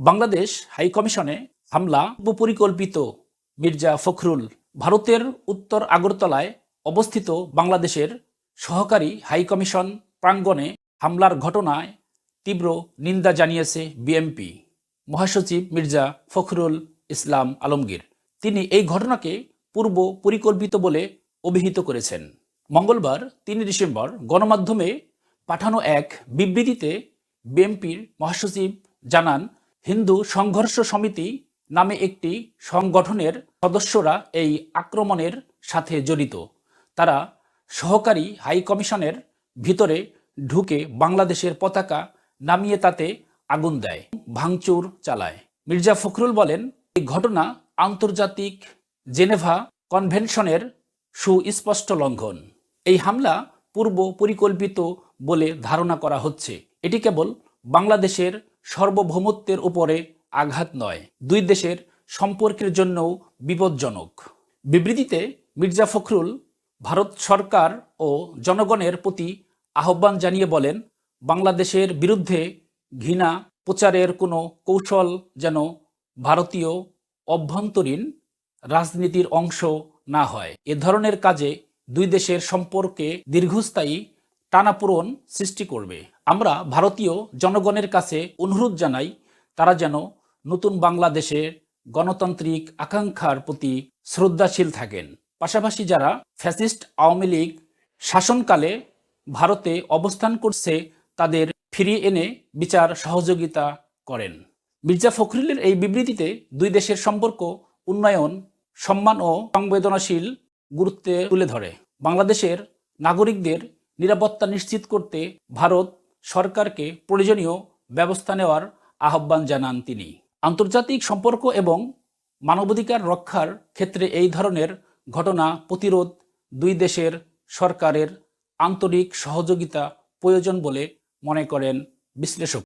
Bangladesh high কমিশনে হামলা পরিকল্পিত মির্জা ফখরুল ভারতের উত্তর আগরতলায় অবস্থিত বাংলাদেশের সহকারী হাই কমিশন প্রাঙ্গণে হামলার ঘটনায় তীব্র নিন্দা জানিয়েছে বিএমপি মহাসচিব মির্জা ফখরুল ইসলাম আলমগীর। তিনি এই ঘটনাকে পূর্ব পরিকল্পিত বলে অভিহিত করেছেন। মঙ্গলবার তিন ডিসেম্বর গণমাধ্যমে পাঠানো এক বিবৃতিতে বিএনপির মহাসচিব জানান হিন্দু সংঘর্ষ সমিতি নামে একটি সংগঠনের সদস্যরা এই আক্রমণের সাথে জড়িত। তারা সহকারী হাই কমিশনের ভিতরে ঢুকে বাংলাদেশের পতাকা নামিয়ে তাতে আগুন দেয়, ভাঙচুর চালায়। মির্জা ফখরুল বলেন, এই ঘটনা আন্তর্জাতিক জেনেভা কনভেনশনের সুস্পষ্ট লঙ্ঘন। এই হামলা পূর্ব পরিকল্পিত বলে ধারণা করা হচ্ছে। এটি কেবল বাংলাদেশের সার্বভৌমত্বের উপরে আঘাত নয়। দুই দেশের সম্পর্কের জন্যও বিপজ্জনক। বিবৃতিতে মির্জা ফখরুল ভারত সরকার ও জনগণের প্রতি আহ্বান জানিয়ে বলেন, বাংলাদেশের বিরুদ্ধে ঘৃণা প্রচারের কোনো কৌশল যেন ভারতীয় অভ্যন্তরীণ রাজনীতির অংশ না হয়। এ ধরনের কাজে দুই দেশের সম্পর্কে দীর্ঘস্থায়ী টানাপোড়ন সৃষ্টি করবে। আমরা ভারতীয় জনগণের কাছে অনুরোধ জানাই, তারা যেন নতুন বাংলাদেশের গণতান্ত্রিক আকাঙ্ক্ষার প্রতি শ্রদ্ধাশীল থাকেন। পাশাপাশি যারা ফ্যাসিস্ট আওয়ামী লীগ শাসনকালে ভারতে অবস্থান করছে, তাদের ফিরিয়ে এনে বিচার সহযোগিতা করেন। মির্জা ফখরুলের এই বিবৃতিতে দুই দেশের সম্পর্ক, উন্নয়ন, সম্মান ও সংবেদনশীল গুরুত্বে তুলে ধরে। বাংলাদেশের নাগরিকদের নিরাপত্তা নিশ্চিত করতে ভারত সরকারকে প্রয়োজনীয় ব্যবস্থা নেওয়ার আহ্বান জানান তিনি। আন্তর্জাতিক সম্পর্ক এবং মানবাধিকার রক্ষার ক্ষেত্রে এই ধরনের ঘটনা প্রতিরোধ দুই দেশের সরকারের আন্তরিক সহযোগিতা প্রয়োজন বলে মনে করেন বিশ্লেষক।